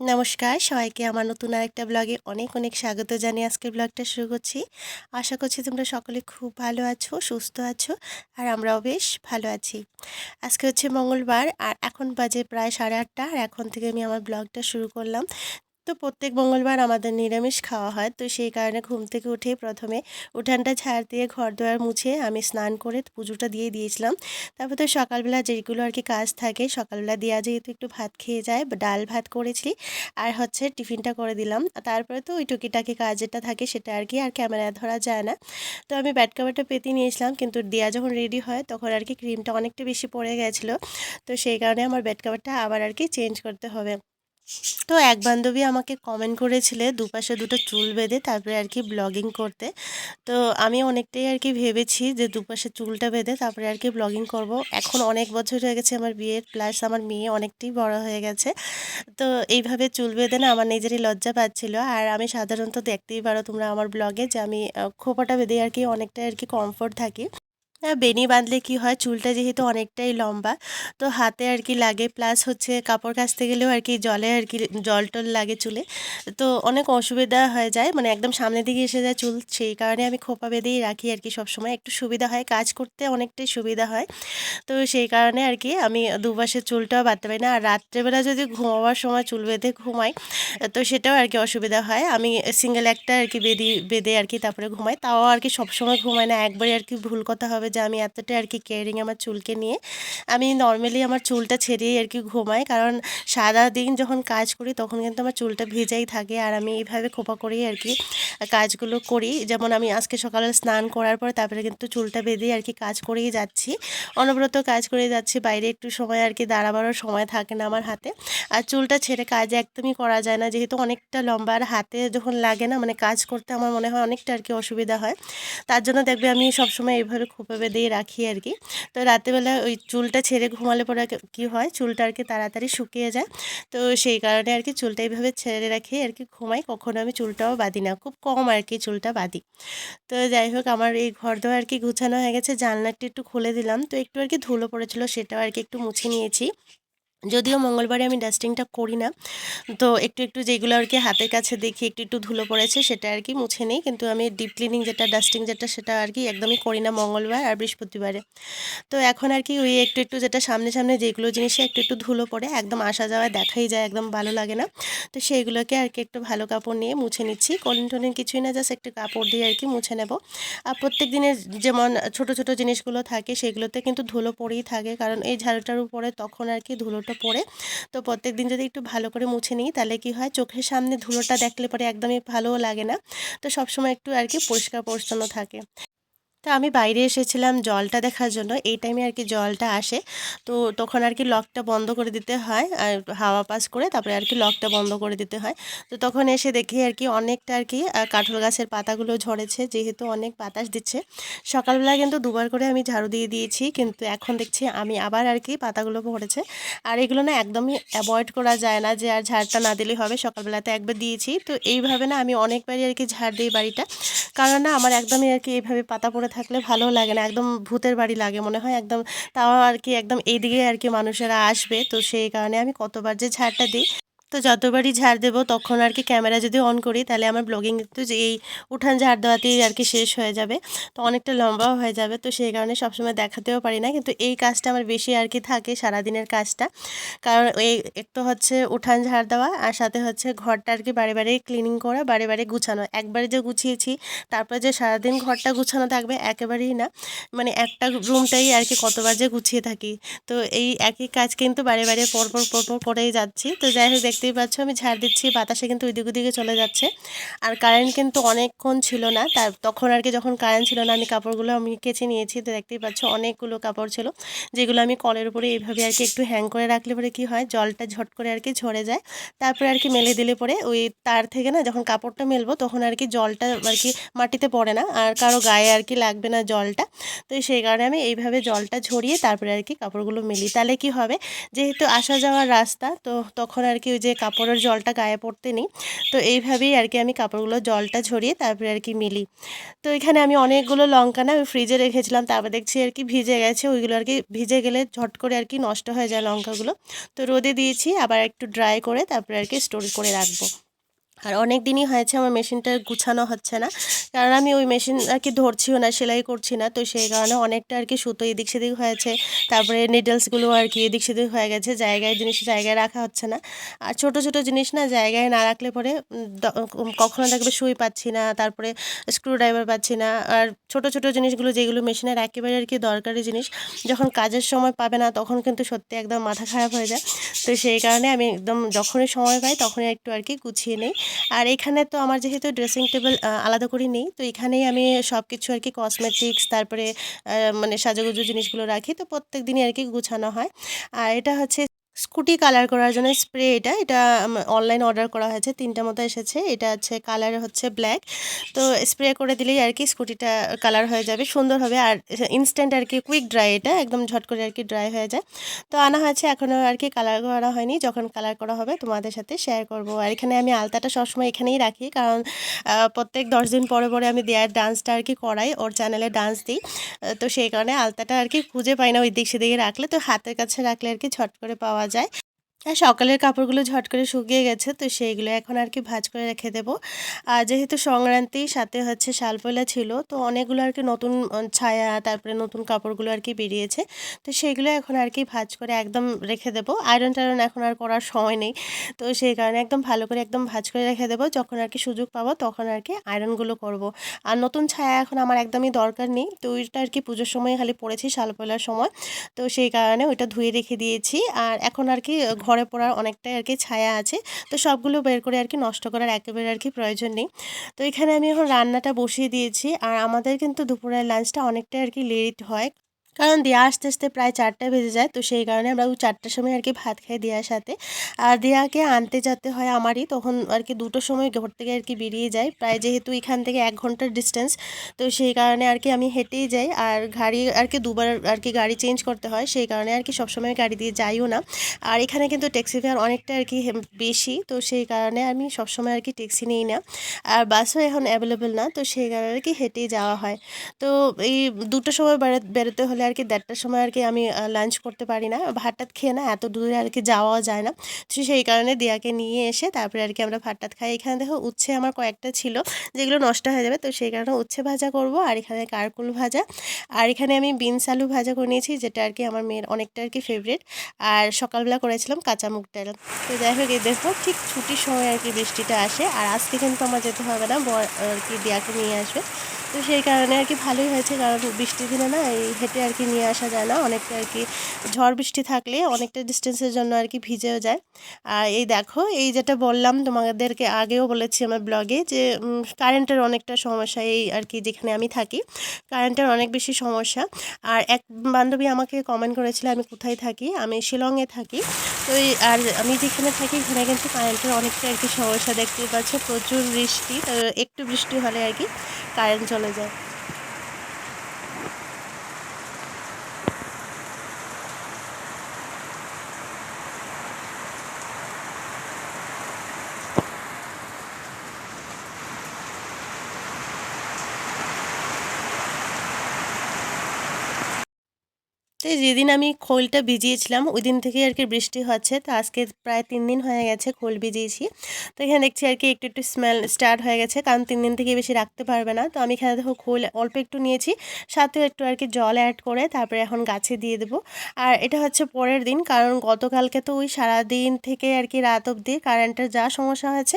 নমস্কার, সবাইকে আমার নতুন আরেকটা ব্লগে অনেক অনেক স্বাগত জানিয়ে আজকের ব্লগটা শুরু করছি। আশা করছি তোমরা সকলে খুব ভালো আছো, সুস্থ আছো, আর আমরাও বেশ ভালো আছি। আজকে হচ্ছে মঙ্গলবার, আর এখন বাজে প্রায় সাড়ে আটটা, আর এখন থেকে আমি আমার ব্লগটা শুরু করলাম। তো প্রত্যেক মঙ্গলবার আমাদের নিরামিষ খাওয়া হয়। তো সেই কারণে ঘুম থেকে উঠে প্রথমে উঠানটা ঝাড় দিয়ে ঘর দোয়ার মুছে আমি স্নান করে পুজোটা দিয়ে দিয়েছিলাম। তারপর তো সকালবেলা যেগুলো আর কি কাজ থাকে, সকালবেলা দেওয়া যেহেতু একটু ভাত খেয়ে যায় ডাল ভাত করেছি, আর হচ্ছে টিফিনটা করে দিলাম। তারপরে তো ওই টুকিটাকি কাজ যেটা থাকে সেটা আর কি আর ক্যামেরা ধরা যায় না। তো আমি ব্যাট কাভারটা পেতে নিয়েছিলাম, কিন্তু দেওয়া যখন রেডি হয় তখন আর কি ক্রিমটা অনেকটা বেশি পড়ে গেছিল। তো সেই কারণে আমার ব্যাট কাভারটা আবার আর কি চেঞ্জ করতে হবে। তো এক বান্ধবী আমাকে কমেন্ট করেছিলে দুপাশে দুটো চুল বেঁধে তারপরে আর কি ব্লগিং করতে। তো আমি অনেকটাই আর কি ভেবেছি যে দুপাশে চুলটা বেঁধে তারপরে আর কি ব্লগিং করব। এখন অনেক বছর হয়ে গেছে আমার বিয়ের প্লাস আমার মেয়ে অনেকটাই বড় হয়ে গেছে। তো এইভাবে চুল বেঁধে না আমার নিজেরই লজ্জা পাচ্ছিল। আর আমি সাধারণত দেখতেই পারো তোমরা আমার ব্লগে যে আমি খোপাটা বেঁধে আর কি অনেকটাই আর কি কমফোর্ট থাকি। বেনি বাঁধলে কি হয় চুলটা যেহেতু অনেকটাই লম্বা তো হাতে আর কি লাগে প্লাস হচ্ছে কাপড় কাচতে গেলেও আর কি জলে আর কি জল টল লাগে চুলে তো অনেক অসুবিধা হয়ে যায় মানে একদম সামনের দিকে এসে যায় চুল সেই কারণে আমি খোপা বেঁধেই রাখি আর কি সবসময় একটু সুবিধা হয় কাজ করতে অনেকটাই সুবিধা হয় তো সেই কারণে আর কি আমি দুপাশের চুলটাও বাঁধতে পারি না আর রাত্রেবেলা যদি ঘুমাবার সময় চুল বেঁধে ঘুমাই তো সেটাও আর কি অসুবিধা হয় আমি সিঙ্গেল একটা আর কি বেঁধি বেঁধে আর কি তারপরে ঘুমাই তাও আর কি সবসময় ঘুমাই না একবারে আর কি ভুল কথা হবে যে আমি এতটাই আর কি কেয়ারিং আমার চুলকে নিয়ে, আমি নর্মালি আমার চুলটা ছেড়েই আর কি ঘুমাই। কারণ সারা দিন যখন কাজ করি তখন কিন্তু আমার চুলটা ভেজাই থাকে আর আমি এইভাবে খোপা করেই আর কি কাজগুলো করি। যেমন আমি আজকে সকালে স্নান করার পর তারপরে কিন্তু চুলটা বেঁধে আর কি কাজ করেই যাচ্ছি। অনবরত কাজ করে যাচ্ছি, বাইরে একটু সময় আর কি দাঁড়াবারও সময় থাকে না আমার হাতে। আর চুলটা ছেড়ে কাজ একদমই করা যায় না, যেহেতু অনেকটা লম্বা আর হাতে যখন লাগে না মানে কাজ করতে আমার মনে হয় অনেকটা আর কি অসুবিধা হয়। তার জন্য দেখবে আমি সবসময় এইভাবে খোপা বেঁধেই রাখি আর কি। তো রাতেবেলা ওই চুলটা ছেড়ে ঘুমালে পরে কি হয়, চুলটা আর কি তাড়াতাড়ি শুকিয়ে যায়। তো সেই কারণে আর কি চুলটা এইভাবে ছেড়ে রাখি আর কি ঘুমাই, কখনো আমি চুলটাও বাঁধি না, খুব কম আর কি চুলটা বাঁধি। তো যাই হোক, আমার এই ঘর দোয়া আর কি গুছানো হয়ে গেছে, জানলাটি একটু খুলে দিলাম। তো একটু আর কি ধুলো পড়েছিল, সেটাও আর কি একটু মুছে নিয়েছি। যদিও মঙ্গলবারে আমি ডাস্টিংটা করি না, তো একটু একটু যেগুলো আর কি হাতের কাছে দেখি, একটু একটু ধুলো পড়েছে সেটা আর কি মুছে নিই, কিন্তু আমি ডিপ ক্লিনিং যেটা ডাস্টিং যেটা সেটা আর কি একদমই করি না মঙ্গলবার আর বৃহস্পতিবারে। তো এখন আর কি ওই একটু একটু যেটা সামনে সামনে যেগুলো জিনিসে একটু একটু ধুলো পড়ে, একদম আসা যাওয়া দেখাই যায়, একদম ভালো লাগে না, তো সেইগুলোকে আর কি একটু ভালো কাপড় নিয়ে মুছে নিচ্ছি। কলিন টলিন কিছুই না জাস্ট একটু কাপড় দিয়ে আর কি মুছে নেব। আর প্রত্যেক দিনের যেমন ছোট ছোট জিনিসগুলো থাকে, সেগুলোতে কিন্তু ধুলো পড়েই থাকে, কারণ এই ঝাড়ুটার উপরে তখন আর কি ধুলোটা ধুলোটা পড়ে। তো প্রত্যেক দিন যদি একটু ভালো করে মুছে নিই, তাহলে কি হয়? চোখের সামনে ধুলোটা দেখলে পরে একদমই ভালোও লাগে না। তো সবসময় একটু আর কি পরিষ্কার পরিচ্ছন্ন থাকে। তো আমি বাইরে এসেছিলাম জলটা দেখার জন্য। এই টাইমে আর কি জলটা আসে। তো তখন আর কি লকটা বন্ধ করে দিতে হয় আর হাওয়া পাস করে তারপরে আর কি লকটা বন্ধ করে দিতে হয়। তো তখন এসে দেখি আর কি অনেকটা আর কি কাঠল গাছের পাতাগুলো ঝরেছে, যেহেতু অনেক বাতাস দিচ্ছে। সকালবেলা কিন্তু দুবার করে আমি ঝাড়ু দিয়ে দিয়েছি, কিন্তু এখন দেখছি আমি আবার আর কি পাতাগুলো ভরেছে। আর এগুলো না একদমই অ্যাভয়েড করা যায় না যে আর ঝাড়টা না দিলেই হবে, সকালবেলাতে একবার দিয়েছি। তো এইভাবে না আমি অনেকবারই আর কি ঝাড় দিই বাড়িটা। কারণ না আমার একদমই আর কি এইভাবে পাতা পড়ে থাকলে ভালো লাগে না, একদম ভূতের বাড়ি লাগে মনে হয়, একদম তাও আর কি, একদম এইদিকে আর কি মানুষেরা আসবে। তো সেই কারণে আমি কতবার যে ঝাড়টা দিই তো যতবারই ঝাড় দেবো তখন আর কি ক্যামেরা যদি অন করি তাহলে আমার ব্লগিং কিন্তু যে এই উঠান ঝাড় দেওয়াতেই আর কি শেষ হয়ে যাবে। তো অনেকটা লম্বাও হয়ে যাবে। তো সেই কারণে সবসময় দেখাতেও পারি না। কিন্তু এই কাজটা আমার বেশি আর কি থাকে সারাদিনের কাজটা। কারণ এই একটু হচ্ছে উঠান ঝাড় দেওয়া আর সাথে হচ্ছে ঘরটা আর কি বাড়ি বাড়ি ক্লিনিং করা, বাড়ি বাড়ি গুছানো। একবারে যে গুছিয়েছি, তারপরে যে সারাদিন ঘরটা গুছানো থাকবে একেবারেই না। মানে একটা রুমটাই আর কি কতবার যে গুছিয়ে থাকি। তো এই একই কাজ কিন্তু বাড়ি বাড়ি পরপর পরপর করেই যাচ্ছি। তো যাই হোক দেখতেই পাচ্ছ, আমি ঝাড় দিচ্ছি, বাতাসে কিন্তু ওই দিকে দিকে চলে যাচ্ছে। আর কারেন্ট কিন্তু অনেকক্ষণ ছিল না, তার তখন আর কি যখন কারেন্ট ছিল না, আমি কাপড়গুলো আমি কেচে নিয়েছি, তো দেখতেই পাচ্ছ অনেকগুলো কাপড় ছিল, যেগুলো আমি কলের উপরে এইভাবে আর কি একটু হ্যাং করে রাখলে পরে কি হয়, জলটা ঝট করে আর কি ঝরে যায়। তারপরে আর কি মেলে দিলে পরে ওই তার থেকে না যখন কাপড়টা মেলবো, তখন আর কি জলটা আর কি মাটিতে পড়ে না, আর কারও গায়ে আর কি লাগবে না জলটা। তো সেই কারণে আমি এইভাবে জলটা ঝরিয়ে তারপরে আর কি কাপড়গুলো মেলি। তাহলে কি হবে, যেহেতু আসা যাওয়ার রাস্তা, তো তখন আর কি ওই যে যে কাপড়ের জলটা গায়ে পড়তে নেই। তো এইভাবেই আর কি আমি কাপড়গুলো জলটা ঝরিয়ে তারপরে আর কি মিলি। তো এখানে আমি অনেকগুলো লঙ্কা না আমি ফ্রিজে রেখেছিলাম, তারপর দেখছি আর কি ভিজে গেছে, ওইগুলো আর কি ভিজে গেলে ঝট করে আর কি নষ্ট হয়ে যায় লঙ্কাগুলো। তো রোদে দিয়েছি, আবার একটু ড্রাই করে তারপরে আর কি স্টোর করে রাখব। আর অনেক দিনই হয়েছে আমার মেশিনটা গুছানো হচ্ছে না। কারণ আমি ওই মেশিন আর কি ধরছিও না, সেলাই করছি না। তো সেই কারণে অনেকটা আর কি সুতো এদিক সেদিক হয়েছে। তারপরে নিডলসগুলো আর কি এদিক সেদিক হয়ে গেছে। জায়গায় জিনিস জায়গায় রাখা হচ্ছে না। আর ছোট ছোট জিনিস না জায়গায় না রাখলে পরে কখনো দেখবে সুই পাচ্ছি না, তারপরে স্ক্রু ড্রাইভার পাচ্ছি না। আর ছোট ছোট জিনিসগুলো যেগুলো মেশিনের একেবারে আর কি দরকারি জিনিস, যখন কাজের সময় পাবে না, তখন কিন্তু সত্যি একদম মাথা খারাপ হয়ে যায়। তো সেই কারণে আমি একদম যখনই সময় পাই, তখনই একটু আর কি গুছিয়ে নিই। আর এখানে তো আমার যেহেতু ড্রেসিং টেবিল আলাদা করে নেই, তো এখানেই আমি সব কিছু আর কি কসমেটিক্স তারপরে মানে সাজগুজো জিনিসগুলো রাখি, তো প্রত্যেক দিনই আর কি গুছানো হয়। আর এটা হচ্ছে স্কুটি কালার করার জন্য স্প্রে এটা এটা অনলাইন অর্ডার করা হয়েছে, তিনটা মতো এসেছে। এটা হচ্ছে কালার হচ্ছে ব্ল্যাক তো স্প্রে করে দিলেই আর কি স্কুটিটা কালার হয়ে যাবে, সুন্দর হবে। আর ইনস্ট্যান্ট আর কি কুইক ড্রাই এটা, একদম ঝট করে আর কি ড্রাই হয়ে যায়। তো আনা হয়েছে এখনও আর কি কালার করা হয়নি। যখন কালার করা হবে তোমাদের সাথে শেয়ার করব। আর এখানে আমি আলতাটা সবসময় এখানেই রাখি, কারণ প্রত্যেক দশ দিন পরে পরে আমি দেয়ার ডান্সটা আর কি করাই, ওর চ্যানেলে ডান্স দিই। তো সেই কারণে আলতাটা আর কি খুঁজে পাই না, ওই দিক সেদিকে রাখলে। তো হাতের কাছে রাখলে আর কি ছট করে পাওয়া যায়। আর সকালের কাপড়গুলো ঝট করে শুকিয়ে গেছে, তো সেইগুলো এখন আর কি ভাজ করে রেখে দেবো। আর যেহেতু সংক্রান্তি, সাথে হচ্ছে শালপয়লা ছিল, তো অনেকগুলো আর কি নতুন ছায়া, তারপরে নতুন কাপড়গুলো আর কি বেরিয়েছে, তো সেইগুলো এখন আর কি ভাজ করে একদম রেখে দেবো। আয়রন টায়রন এখন আর করার সময় নেই, তো সেই কারণে একদম ভালো করে একদম ভাজ করে রেখে দেবো। যখন আর কি সুযোগ পাবো, তখন আর কি আয়রনগুলো করব। আর নতুন ছায়া এখন আমার একদমই দরকার নেই, তো ওইটা আর কি পুজোর সময় খালি পড়েছি শালপয়লার সময়, তো সেই কারণে ওইটা ধুয়ে রেখে দিয়েছি। আর এখন আর কি ঘরে পড়ার অনেকটাই আর কি ছায়া আছে। তো সবগুলো বের করে আর কি নষ্ট করার একেবারে আর কি প্রয়োজন নেই। তো এখানে আমি এখন রান্নাটা বসিয়ে দিয়েছি। আর আমাদের কিন্তু দুপুরের লাঞ্চটা অনেকটাই আর কি লেট হয়। কারণ দিয়া আস্তে আস্তে প্রায় চারটা বেজে যায় তো সেই কারণে আমরা ওই চারটার সময় আর কি ভাত খাই দেওয়ার সাথে আর দেয়াকে আনতে যেতে হয় আমারই তখন আর কি দুটোর সময় ঘর থেকে আর কি বেরিয়ে যায় প্রায় যেহেতু এখান থেকে এক ঘণ্টার ডিস্টেন্স তো সেই কারণে আর কি আমি হেঁটেই যাই আর গাড়ি আর কি দুবার আর কি গাড়ি চেঞ্জ করতে হয় সেই কারণে আর কি সবসময় গাড়ি দিয়ে যাইও না আর এখানে কিন্তু ট্যাক্সি ফেয়ার অনেকটা আর কি বেশি তো সেই কারণে আমি সবসময় আর কি ট্যাক্সি নিই না আর বাসও এখন অ্যাভেলেবেল না তো সেই কারণে আর কি হেঁটেই যাওয়া হয় তো এই দুটো সময় বেরোতে হলে আর কি দেড়টার সময় আর কি আমি লাঞ্চ করতে পারি না। ভাতটাত খেয়ে না এত দূরে আর কি যাওয়া যায় না। তো সেই কারণে দিয়াকে নিয়ে এসে তারপরে আর কি আমরা ভাতটাত খাই। এখানে দেখো উচ্ছে আমার কয়েকটা ছিল, যেগুলো নষ্ট হয়ে যাবে। তো সেই কারণে উচ্ছে ভাজা করব আর এখানে কারকুল ভাজা। আর এখানে আমি বিনস আলু ভাজা করে নিয়েছি, যেটা আর কি আমার মেয়ের অনেকটা আর কি ফেভারিট আর সকালবেলা করেছিলাম কাঁচা মুগ ডাল তো যাই হোক, এই দেখো ঠিক ছুটির সময় আর কি বৃষ্টিটা আসে। আর আজকে কিন্তু আমার যেতে হবে না, বর আর কি দিয়াকে নিয়ে আসবে। তো সেই কারণে আর কি ভালোই হয়েছে, কারণ বৃষ্টির দিনে না এই হেঁটে আর কি নিয়ে আসা যায় না, অনেকটা আর কি ঝড় বৃষ্টি থাকলে অনেকটা ডিস্টেন্সের জন্য আর কি ভিজেও যায়। আর এই দেখো, এই যেটা বললাম তোমাদেরকে আগেও বলেছি আমার ব্লগে যে কারেন্টের অনেকটা সমস্যা এই আর কি যেখানে আমি থাকি কারেন্টের অনেক বেশি সমস্যা। আর এক বান্ধবী আমাকে কমেন্ট করেছিল, আমি কোথায় থাকি? আমি শিলংয়ে থাকি। তো আর আমি যেখানে থাকি, এখানে কিন্তু কারেন্টের অনেকটা আর কি সমস্যা দেখতে পাচ্ছ, প্রচুর বৃষ্টি একটু বৃষ্টি হলে আর কি কারেন্ট চলে যায়। তো যেদিন আমি খোলটা ভিজিয়েছিলাম ওই দিন থেকে আর কি বৃষ্টি হচ্ছে। তো আজকে প্রায় তিন দিন হয়ে গেছে খোল ভিজিয়েছি। তো এখানে দেখছি আর কি একটু একটু স্মেল স্টার্ট হয়ে গেছে, কারণ তিন দিন থেকে বেশি রাখতে পারবে না। তো আমি এখানে দেখো খোল অল্প একটু নিয়েছি সাথেও একটু আর কি জল অ্যাড করে তারপরে এখন গাছে দিয়ে দেবো। আর এটা হচ্ছে পরের দিন, কারণ গতকালকে তো ওই সারাদিন থেকে আর কি রাত অবধি কারেন্টের যা সমস্যা হয়েছে,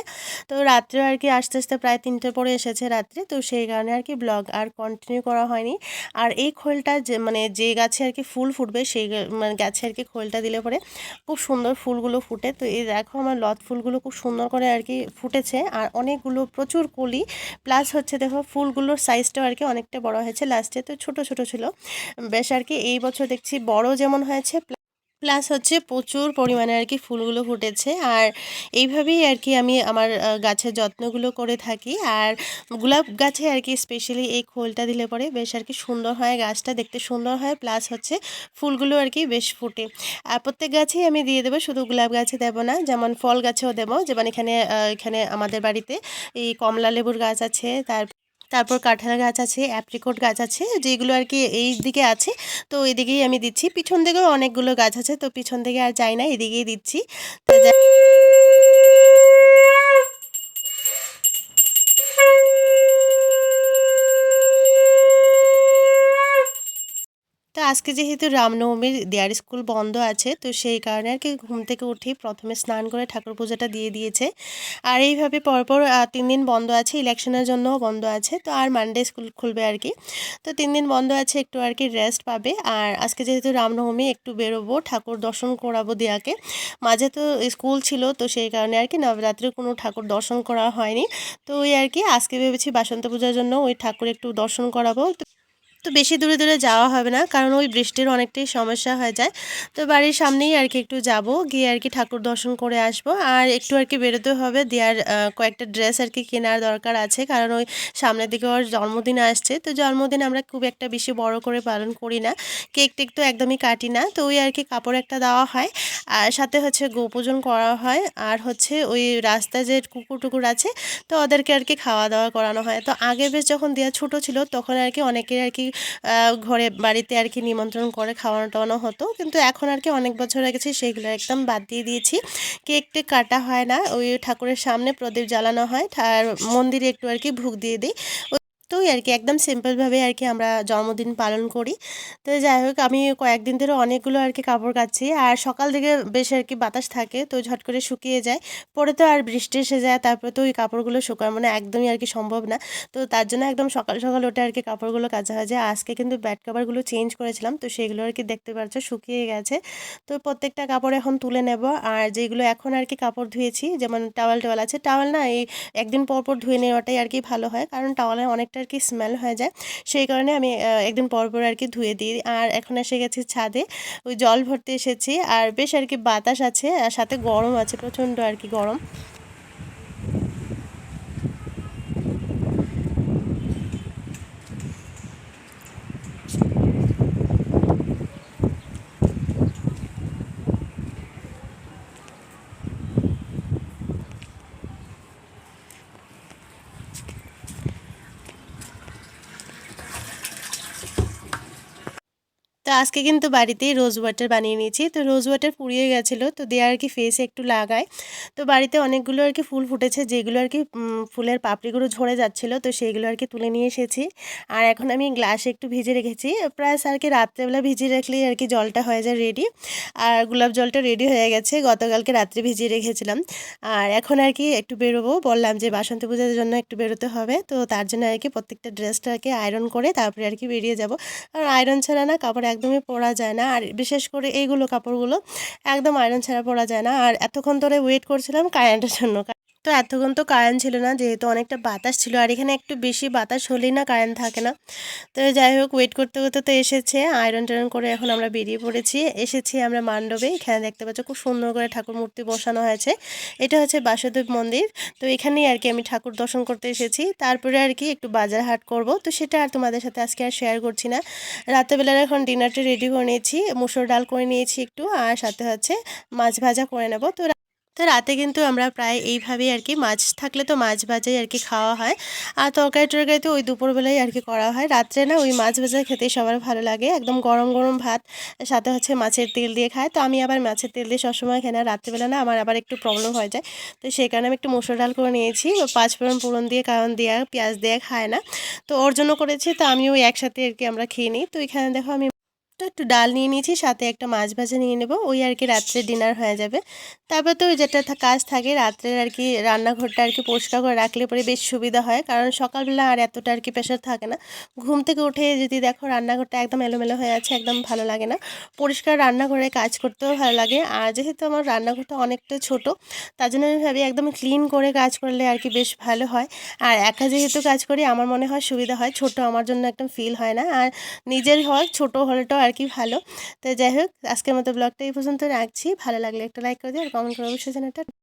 তো রাত্রে আর কি আস্তে আস্তে প্রায় তিনটে পরে এসেছে রাত্রে। তো সেই কারণে আর কি ব্লগ আর কন্টিনিউ করা হয়নি। আর এই খোলটা যে মানে যে গাছে আর কি ফুল ফুটবে, সেই মানে গাছে আর কি খোলটা দিলে পরে। খুব সুন্দর ফুলগুলো ফুটে। তো এই দেখো আমার লত ফুলগুলো খুব সুন্দর করে আর কি ফুটেছে। আর অনেকগুলো প্রচুর কলি, প্লাস হচ্ছে দেখো ফুলগুলোর সাইজটাও আর কি অনেকটা বড় হয়েছে লাস্টে তো ছোট ছোট ছিল। বেশ আর কি এই বছর দেখছি বড় যেমন হয়েছে প্লাস হচ্ছে প্রচুর পরিমাণে আর কি ফুলগুলো ফুটেছে। আর এইভাবেই আর কি আমি আমার গাছের যত্নগুলো করে থাকি। আর গোলাপ গাছে আর কি স্পেশালি এই খোলটা দিলে পরে বেশ আর কি সুন্দর হয় গাছটা, দেখতে সুন্দর হয়। প্লাস হচ্ছে ফুলগুলো আর কি বেশ ফুটে। আর প্রত্যেক গাছেই আমি দিয়ে দেবো, শুধু গোলাপ গাছে দেবো না, যেমন ফল গাছেও দেবো। যেমন এখানে এখানে আমাদের বাড়িতে এই কমলা লেবুর গাছ আছে, তার তারপর কাঁঠাল গাছ আছে অ্যাপ্রিকট গাছ আছে, যেগুলো আর কি এই দিকে আছে। তো এদিকেই আমি দিচ্ছি। পিছন দিকেও অনেকগুলো গাছ আছে, তো পিছন দিকে আর যাই না, এদিকেই দিচ্ছি। তো তো আজকে যেহেতু রামনবমীর দেয়ার স্কুল বন্ধ আছে, তো সেই কারণে আর কি ঘুম থেকে উঠে প্রথমে স্নান করে ঠাকুর পূজাটা দিয়ে দিয়েছে। আর এইভাবে পরপর তিন দিন বন্ধ আছে, ইলেকশনের জন্যও বন্ধ আছে, তো আর মানডে স্কুল খুলবে আর কি। তো তিন দিন বন্ধ আছে, একটু আর কি রেস্ট পাবে। আর আজকে যেহেতু রামনবমী, একটু বেরোবো, ঠাকুর দর্শন করাবো দেয়াকে। মাঝে তো স্কুল ছিল, তো সেই কারণে আর কি নবরাত্রি কোনো ঠাকুর দর্শন করা হয়নি। তো ওই আর কি, আজকে ভেবেছি বাসন্ত পূজার জন্য ওই ঠাকুর একটু দর্শন করাবো। তো বেশি দূরে দূরে যাওয়া হবে না, কারণ ওই বৃষ্টির অনেকটাই সমস্যা হয়ে যায়। তো বাড়ির সামনেই আর কি একটু যাব, গিয়ে আর কি ঠাকুর দর্শন করে আসব। আর একটু আর কি বেরোতে হবে, দেওয়ার কয়েকটা ড্রেস আর কি কেনার দরকার আছে, কারণ ওই সামনের দিকে ওর জন্মদিন আসছে। তো জন্মদিন আমরা খুব একটা বেশি বড় করে পালন করি না কেক টেক তো একদমই কাটি না। তো ওই আর কি কাপড় একটা দেওয়া হয়, আর সাথে হচ্ছে গোপূজন করা হয়, আর হচ্ছে ওই রাস্তায় যে কুকুর টুকুর আছে, তো ওদেরকে আর কি খাওয়া দাওয়া করানো হয়। তো আগে বেশ যখন দেওয়া ছোট ছিল, তখন আর কি অনেকের আর কি ঘরে বাড়িতে আর কি নিমন্ত্রণ করে খাওয়ানো টাওয়ানো হতো। কিন্তু এখন আর কি অনেক বছর হয়ে গেছে সেইগুলো একদম বাদ দিয়ে দিয়েছি। কেক টেক কাটা হয় না, ওই ঠাকুরের সামনে প্রদীপ জ্বালানো হয় আর মন্দিরে একটু আর কি ভোগ দিয়ে দিই। ওই আর কি একদম সিম্পলভাবে আর কি আমরা জন্মদিন পালন করি। তো যাই হোক, আমি কয়েকদিন ধরে অনেকগুলো আর কি কাপড় কাচ্ছি আর সকাল থেকে বেশ আর কি বাতাস থাকে, তো ঝট করে শুকিয়ে যায়। পরে তো আর বৃষ্টি এসে যায়, তারপরে তো ওই কাপড়গুলো শুকানো মানে একদমই আর কি সম্ভব না। তো তার জন্য একদম সকাল সকাল উঠে আর কি কাপড়গুলো কাচা হয়। যে আজকে কিন্তু ব্যাড কাভারগুলো চেঞ্জ করেছিলাম, তো সেগুলো আর কি দেখতে পাচ্ছ শুকিয়ে গেছে। তো প্রত্যেকটা কাপড় এখন তুলে নেব আর যেগুলো এখন আর কি কাপড় ধুয়েছি, যেমন টাওয়াল টাওয়াল আছে। টাওয়াল না এই একদিন পর পর ধুয়ে নেওয়াটাই আর কি ভালো হয়, কারণ টাওয়ালে অনেকটা আর কি স্মেল হয়ে যায়। সেই কারণে আমি একদিন পর পর আর কি ধুয়ে দিই। আর এখন এসে গেছি ছাদে। ওই জল ভরতে এসেছি। আর বেশ আর কি বাতাস আছে, আর সাথে গরম আছে, প্রচণ্ড আর কি গরম। আজকে কিন্তু বাড়িতেই রোজ ওয়াটার বানিয়ে নিয়েছি। তো রোজ ওয়াটার পুড়িয়ে গেছিল, তো দিয়ে আর কি ফেসে একটু লাগায়। তো বাড়িতে অনেকগুলো আর কি ফুল ফুটেছে, যেগুলো আর কি ফুলের পাপড়িগুলো ঝরে যাচ্ছিল, তো সেইগুলো আর কি তুলে নিয়ে এসেছি। আর এখন আমি গ্লাসে একটু ভিজে রেখেছি। প্রায় আর কি রাত্রেবেলা ভিজিয়ে রাখলেই আর কি জলটা হয়ে যায় রেডি আর গোলাপ জলটা রেডি হয়ে গেছে, গতকালকে রাত্রে ভিজিয়ে রেখেছিলাম। আর এখন আর কি একটু বেরোবো, বললাম যে বাসন্তী পূজার জন্য একটু বেরোতে হবে। তো তার জন্য আর কি প্রত্যেকটা ড্রেসটাকে আয়রন করে তারপরে আর কি বেরিয়ে যাব। আর আয়রন ছাড়া না কাপড় একদমই পরা যায় না। আর বিশেষ করে এইগুলো কাপড়গুলো একদম আয়রন ছাড়া পরা যায় না। আর এতক্ষণ ধরে ওয়েট করছিলাম কারেন্টের জন্য। তো এতক্ষণ তো কারেন্ট ছিল না, যেহেতু অনেকটা বাতাস ছিল, আর এখানে একটু বেশি বাতাস হলেই না কারেন্ট থাকে না। তো যাই হোক ওয়েট করতে করতে তো এসেছে আয়রন টায়রন করে এখন আমরা বেরিয়ে পড়েছি। এসেছি আমরা মান্ডবে, এখানে দেখতে পাচ্ছ খুব সুন্দর করে ঠাকুর মূর্তি বসানো হয়েছে। এটা হচ্ছে বাসুদেব মন্দির, তো এখানেই আর কি আমি ঠাকুর দর্শন করতে এসেছি। তারপরে আর কি একটু বাজার হাট করব, তো সেটা আর তোমাদের সাথে আজকে আর শেয়ার করছি না। রাতেবেলার এখন ডিনারটা রেডি করে নিয়েছি, মুসুর ডাল করে নিয়েছি একটু, আর সাথে হচ্ছে মাছ ভাজা করে নেব। তো তো রাতে কিন্তু আমরা প্রায় এইভাবেই আর কি মাছ থাকলে তো মাছ ভাজাই আর কি খাওয়া হয়। আর তরকারি টরকারি তো ওই দুপুরবেলায় আর কি করা হয়। রাত্রে না ওই মাছ ভাজা খেতেই সবার ভালো লাগে। একদম গরম গরম ভাত, সাথে হচ্ছে মাছের তেল দিয়ে খায়। তো আমি আবার মাছের তেল দিয়ে সবসময় খাই না। রাত্রেবেলা না আমার আবার একটু প্রবলেম হয়ে যায়। তো সেই কারণে আমি একটু মসুর ডাল করে নিয়েছি। ও পাঁচ ফোড়ন পুরন দিয়ে কারণ দিয়ে, পেঁয়াজ দিয়ে খায় না। তো ওর জন্য করেছি। তো আমি ওই একসাথে আর কি আমরা খেয়ে নিই। তো এখানে দেখো আমি একটু ডাল নিয়ে নিয়েছি, সাথে একটা মাছ ভাজা নিয়ে নেব। ওই আর কি রাত্রে ডিনার হয়ে যাবে। তারপর তো ওই যেটা কাজ থাকে, রাত্রের আর কি রান্নাঘরটা আর কি পরিষ্কার করে রাখলে পরে বেশ সুবিধা হয়, কারণ সকালবেলা আর এতটা আর কি প্রেশার থাকে না। ঘুম থেকে উঠে যদি দেখো রান্নাঘরটা একদম এলোমেলো হয়ে আছে, একদম ভালো লাগে না। পরিষ্কার রান্নাঘরে কাজ করতেও ভালো লাগে। আর যেহেতু আমার রান্নাঘরটা অনেকটা ছোট, তার জন্য আমি ভাবি একদম ক্লিন করে কাজ করলে আর কি বেশ ভালো হয়। আর একা যেহেতু কাজ করি, আমার মনে হয় সুবিধা হয়। ছোট আমার জন্য একদম ফিল হয় না। আর নিজের হয় ছোট হলেটাও আর কি ভালো। তো যাই হোক, আজকের মতো ব্লগটা এই পর্যন্ত রাখছি। ভালো লাগলে একটা লাইক করে দিও আর কমেন্ট করে অবশ্যই জানাটা।